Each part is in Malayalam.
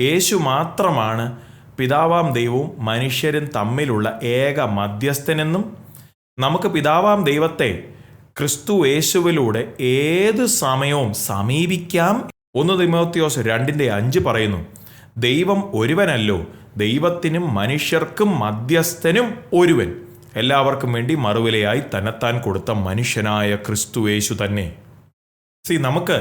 യേശു മാത്രമാണ് പിതാവാം ദൈവവും മനുഷ്യരും തമ്മിലുള്ള ഏക മധ്യസ്ഥനെന്നും നമുക്ക് പിതാവാം ദൈവത്തെ ക്രിസ്തു യേശുവിലൂടെ ഏത് സമയവും സമീപിക്കാം ഒന്ന് തിമോത്തിയോസ് രണ്ടിന്റെ അഞ്ച് പറയുന്നു ദൈവം ഒരുവനല്ലോ ദൈവത്തിനും മനുഷ്യർക്കും മധ്യസ്ഥനും ഒരുവൻ. എല്ലാവർക്കും വേണ്ടി മറുവിലയായി തന്നെത്താൻ കൊടുത്ത മനുഷ്യനായ ക്രിസ്തു യേശു തന്നെ. സി നമുക്ക്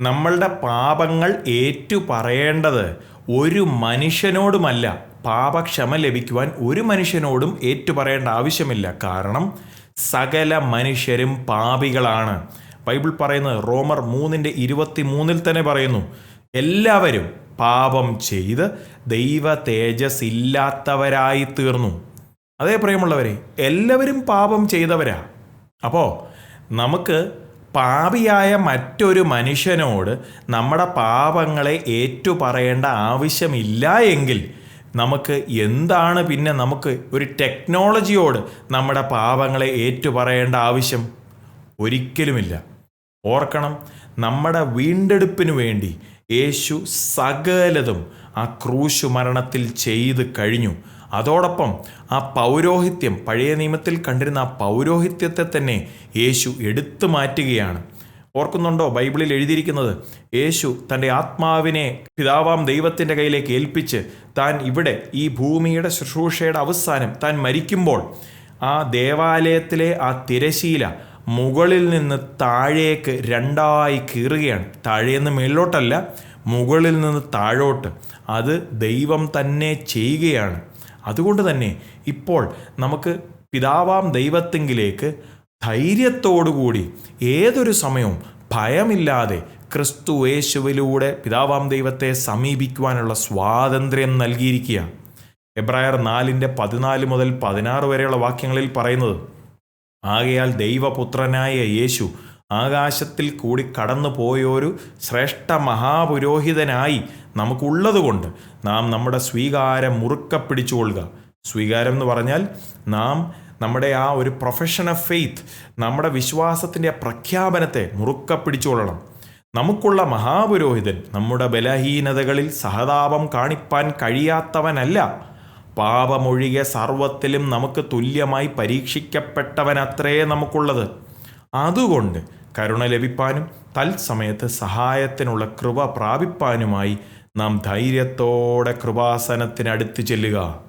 നമ്മളുടെ പാപങ്ങൾ ഏറ്റുപറയേണ്ടത് ഒരു മനുഷ്യനോടുമല്ല. പാപക്ഷമ ലഭിക്കുവാൻ ഒരു മനുഷ്യനോടും ഏറ്റുപറയേണ്ട ആവശ്യമില്ല. കാരണം സകല മനുഷ്യരും പാപികളാണ്. ബൈബിൾ പറയുന്നത് റോമർ മൂന്നിന്റെ ഇരുപത്തി മൂന്നിൽ തന്നെ പറയുന്നു എല്ലാവരും പാപം ചെയ്ത് ദൈവ തേജസ് ഇല്ലാത്തവരായി തീർന്നു. അതേ പ്രിയമുള്ളവരെ എല്ലാവരും പാപം ചെയ്തവരാ. അപ്പോൾ നമുക്ക് പാപിയായ മറ്റൊരു മനുഷ്യനോട് നമ്മുടെ പാപങ്ങളെ ഏറ്റുപറയേണ്ട ആവശ്യമില്ല എങ്കിൽ നമുക്ക് എന്താണ് പിന്നെ നമുക്ക് ഒരു ടെക്നോളജിയോട് നമ്മുടെ പാപങ്ങളെ ഏറ്റുപറയേണ്ട ആവശ്യം? ഒരിക്കലുമില്ല. ഓർക്കണം നമ്മുടെ വീണ്ടെടുപ്പിനു വേണ്ടി യേശു സകലതും ആ ക്രൂശു മരണത്തിൽ ചെയ്ത് കഴിഞ്ഞു. അതോടൊപ്പം ആ പൗരോഹിത്യം പഴയ നിയമത്തിൽ കണ്ടിരുന്ന ആ പൗരോഹിത്യത്തെ തന്നെ യേശു എടുത്തു മാറ്റുകയാണ്. ഓർക്കുന്നുണ്ടോ ബൈബിളിൽ എഴുതിയിരിക്കുന്നത്? യേശു തന്റെ ആത്മാവിനെ പിതാവാം ദൈവത്തിന്റെ കയ്യിലേക്ക് ഏൽപ്പിച്ച് താൻ ഇവിടെ ഈ ഭൂമിയുടെ ശുശ്രൂഷയുടെ അവസാനം താൻ മരിക്കുമ്പോൾ ആ ദേവാലയത്തിലെ ആ തിരശീല മുകളിൽ നിന്ന് താഴേക്ക് രണ്ടായി കീറുകയാണ്. താഴേന്ന് മേളിലോട്ടല്ല മുകളിൽ നിന്ന് താഴോട്ട്. അത് ദൈവം തന്നെ ചെയ്യുകയാണ്. അതുകൊണ്ട് തന്നെ ഇപ്പോൾ നമുക്ക് പിതാവാം ദൈവത്തെങ്കിലേക്ക് ധൈര്യത്തോടുകൂടി ഏതൊരു സമയവും ഭയമില്ലാതെ ക്രിസ്തു യേശുവിലൂടെ പിതാവാം ദൈവത്തെ സമീപിക്കുവാനുള്ള സ്വാതന്ത്ര്യം നൽകിയിരിക്കുക. എബ്രായർ നാലിന്റെ പതിനാല് മുതൽ പതിനാറ് വരെയുള്ള വാക്യങ്ങളിൽ പറയുന്നത് ആകയാൽ ദൈവപുത്രനായ യേശു ആകാശത്തിൽ കൂടി കടന്നു പോയൊരു ശ്രേഷ്ഠ മഹാപുരോഹിതനായി നമുക്കുള്ളതുകൊണ്ട് നാം നമ്മുടെ സ്വീകാരം മുറുക്ക പിടിച്ചുകൊള്ളുക. സ്വീകാരം എന്ന് പറഞ്ഞാൽ നാം നമ്മുടെ ആ ഒരു പ്രൊഫഷൻ ഓഫ് ഫെയ്ത്ത് നമ്മുടെ വിശ്വാസത്തിന്റെ പ്രഖ്യാപനത്തെ മുറുക്ക പിടിച്ചുകൊള്ളണം. നമുക്കുള്ള മഹാപുരോഹിതൻ നമ്മുടെ ബലഹീനതകളിൽ സഹതാപം കാണിപ്പാൻ കഴിയാത്തവനല്ല. പാപമൊഴികെ സർവത്തിലും നമുക്ക് തുല്യമായി പരീക്ഷിക്കപ്പെട്ടവനത്രേ നമുക്കുള്ളത്. അതുകൊണ്ട് കരുണ ലഭിപ്പാനും തത്സമയത്ത് സഹായത്തിനുള്ള കൃപ പ്രാപിപ്പാനുമായി നാം ധൈര്യത്തോടെ കൃപാസനത്തിനടുത്ത് ചെല്ലുക.